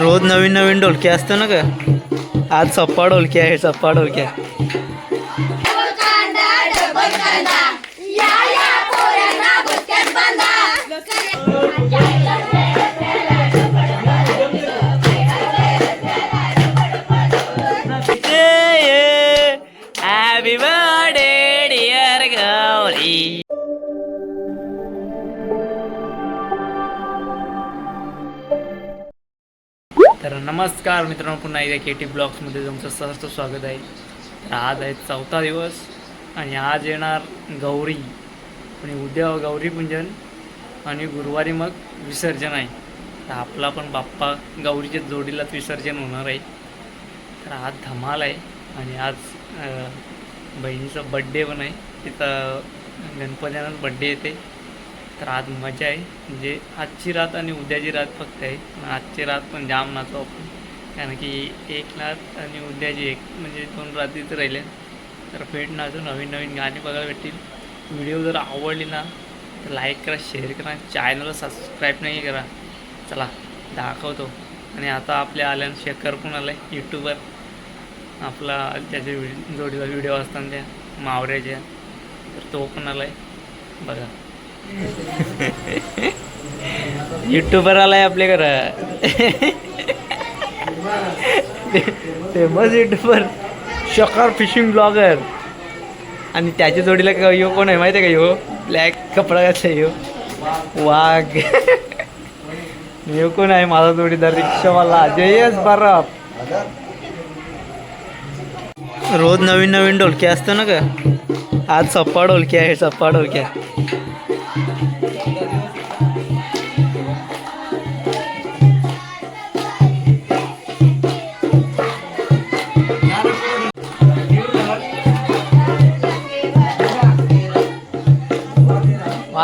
रोज नवीन नवीन ढोलकी असतं ना का आज सप्पा ढोलकी आहे सप्पा ढोलक्या तर नमस्कार मित्रांनो पुन्हा एकदा के टी ब्लॉग्समध्ये तुमचं सहर्ष स्वागत आहे. तर आज आहे चौथा दिवस आणि आज येणार गौरी. आणि उद्या गौरी पूजन आणि गुरुवारी मग विसर्जन आहे. तर आपला पण बाप्पा गौरीच्या जोडीलाच विसर्जन होणार आहे. तर आज धमाल आहे आणि आज बहिणीचा बड्डे पण आहे. तिथं गणपतीनाच बड्डे येते. तर आज मजा आहे. म्हणजे आजची रात आणि उद्याची रात फक्त आहे. पण आजची रात पण जाम नाचो आपण. कारण की एक रात आणि उद्याची एक म्हणजे दोन रात्रीच राहिले. तर भेट नाचू नवीन नवीन गाणी बघायला भेटतील. व्हिडिओ जर आवडली ना तर लाईक करा शेअर करा चॅनलला सबस्क्राईब नाही करा. चला दाखवतो. आणि आता आपल्या आल्यानं शेखर पण आला आहे यूट्यूबवर आपला त्याचे जोडीवर जोडीला व्हिडिओ असतात त्या मावऱ्याच्या. तर तो पण आला आहे बघा. युट्यूबर आलाय आपल्या घरा. फेमस युट्यूबर शकार फिशिंग ब्लॉगर आणि त्याच्या जोडीला का यो कोण आहे माहिती आहे का यो? ब्लॅक कपडा घातला यो. वाघ. यो कोण आहे माझा जोडीदार? रिक्षावाला. जयस बराब रोज नवीन नवीन ढोलकी असतं ना का आज सप्पा ढोलकी आहे सप्पा ढोलकी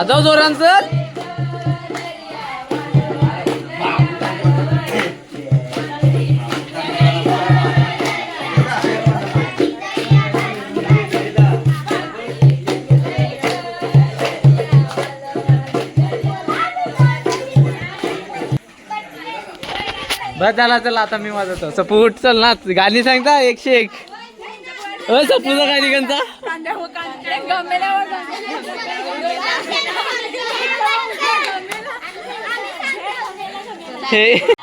वाजव जोरांचं बस झाला चला आता मी वाजवतो. सपूट चल ना गाणी सांगता एकशे एक. अ सपूचा गाणी कोणता Hey.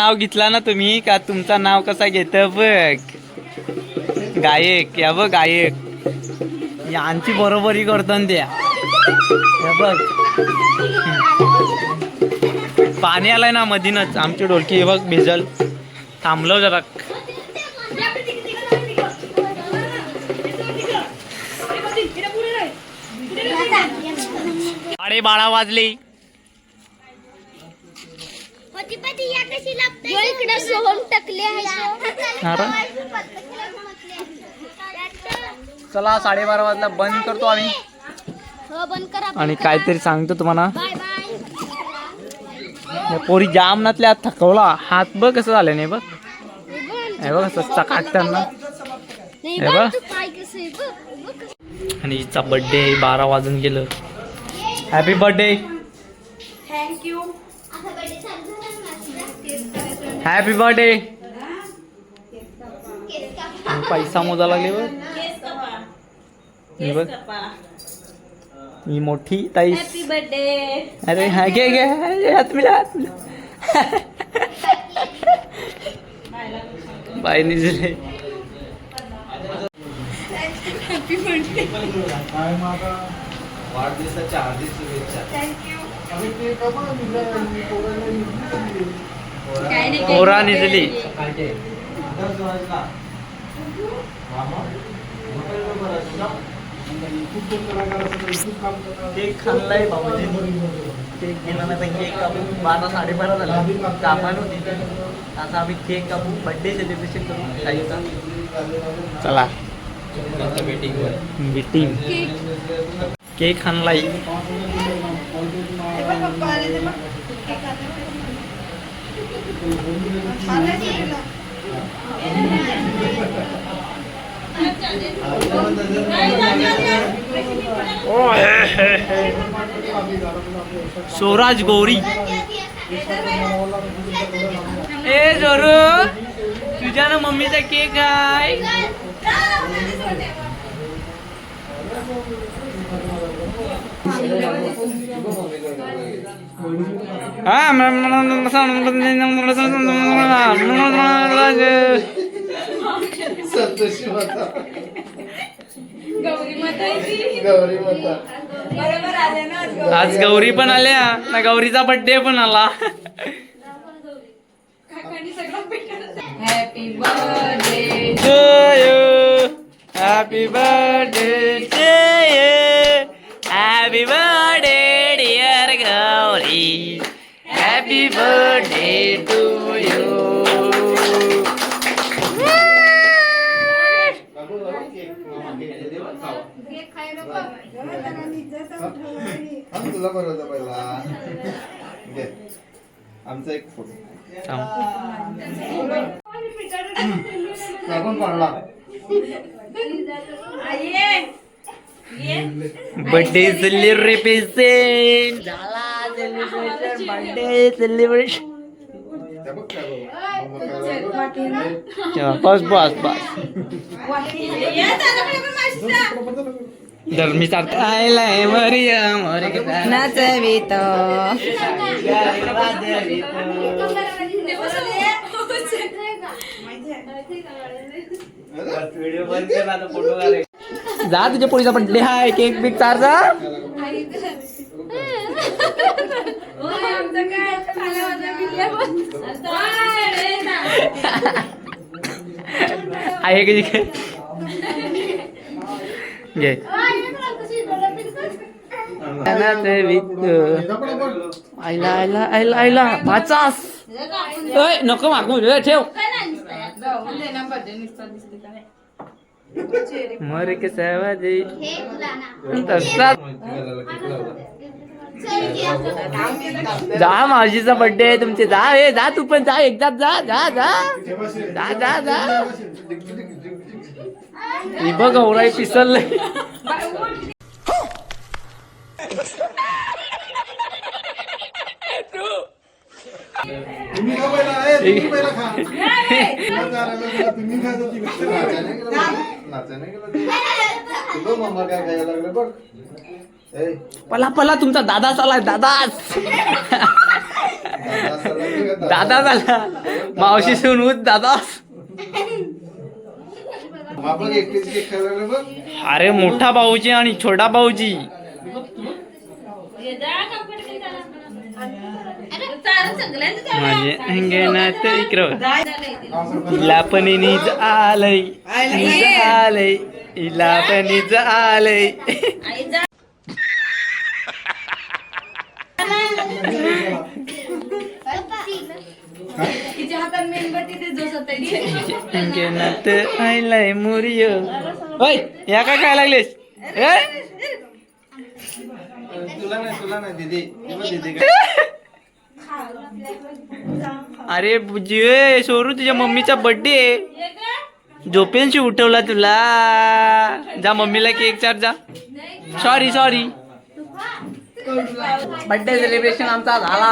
नाव घेतला ना तुम्ही का तुमचं नाव कसा घेत बघ. गायक या बघ गायक. यांची बरोबरी करतो ना त्या. बघ. पाणी आलंय ना मधीनच. आमची डोलकी बघ भिजल. थांबलो जरा. साडे बारा वाजले. इकडे सोहम टकले अरे. चला साडेबारा वाजला बंद करतो आम्ही. हो बंद करा आणि काहीतरी सांगतो तुम्हाला. Bye bye. या पोरी जाम नातल्या थकवला. हात बघ कसं झालं नाही बघ. हे हे. आणि हिचा बर्थडे बारा वाजून गेलं. हॅपी बर्थडे आता हॅपी बर्थडे पैसा मोजा लागले बघ बघ ही मोठी ताई। अरे हा घे घे हात मिला हात बाय निजले वाढदिवसाच्या हार्दिक शुभेच्छा। पोरा निजली. केक खाल्लाय भाऊजींनी केक गेला ना केक कापू बारा साडेबारा झाला. कामान होती. आता आम्ही केक कापू बर्थडे सेलिब्रेशन करू. काहीचा चला. Meeting cake. खाल्लाय स्वराज गौरी ए जोरू तुझ्या ना मम्मीचा केक आहे संतोषी माता गौरी माता आज गौरी पण आल्या ना गौरीचा बर्थडे पण आला. Happy birthday to you. Happy birthday, dear Gauri. Happy birthday to you. हा आमचा एक फोटो आपण पडला बर्थडे सेलिब्रेशन झाला सेलिब्रेशन बर्थडे सेलिब्रेशन. बस बस बस धर्मी आयलाय मरिया नाचवित जा तुझ्या पोळीचा बर्थडे हाय केक बिक चार जा. आहे की काय घे. आयला आयला आयला आयला पाचास नको मागू. ठेव. मर के हे आता. जा मावशीचा बर्थडे आहे तुमचे. जा ए जा तू पण जा एकदाच जा जा जा. जा जा जा. ही. बघ गौराई पिसललंय तुम्ही खा पहिला ए, तुम्ही पहिला खा तुम्ही खा तर ती गोष्ट नाचायला गेलं बघ. नाचायला गेलं ते. तुझं मम्मा काय खायला लागलं बघ ए पला पला तुमचा दादा चालाय दादाच दादा झाला. मावशी सून होत दादा. आपण एकटीच केक खायला लागलो बघ. अरे मोठा भाऊजी आणि छोटा भाऊजी. माझे अंगणात इकडं हिला पण नीज आलंय. नीज आलंय. हिला पण नीज आलंय. अंगणात आलाय मुरिय. ओय या काय काय लागलेस? ए? तुला नाही तुला नाही दीदी. दीदी अरे बुजी ए, सोरू तुझ्या मम्मीचा बर्थडे झोपेलशी उठवला तुला. जा मम्मीला केक चार जा. सॉरी सॉरी बर्थडे सेलिब्रेशन आमचा झाला.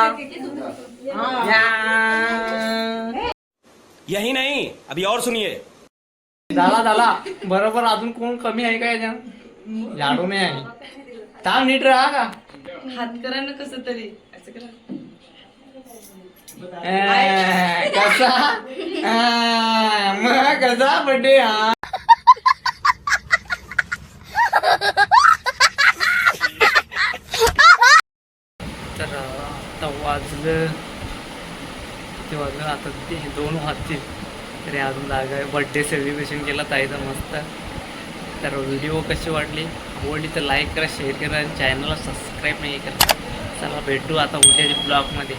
यही नहीं अभी और सुनिए। झाला झाला. बरोबर अजून कोण कमी आहे का याच्या लाडू नाही आहे. थांब नीट राहा का? हात करा ना कसं तरी. असं करा. कसा मग कसा बड्डे हा तर आता वाजलं. ते वाजलं? आता ते दोन वाजतील. तरी अजून जागा बर्थडे बड्डे सेलिब्रेशन केला ताईचा मस्त. तर व्हिडिओ कशी वाटली? आवडली तर लाईक करा शेअर करा. आणि चॅनलला सबस्क्राईब नाही करा चला भेटू आता उद्याच्या ब्लॉगमध्ये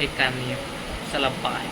एक काम नाही चला बाय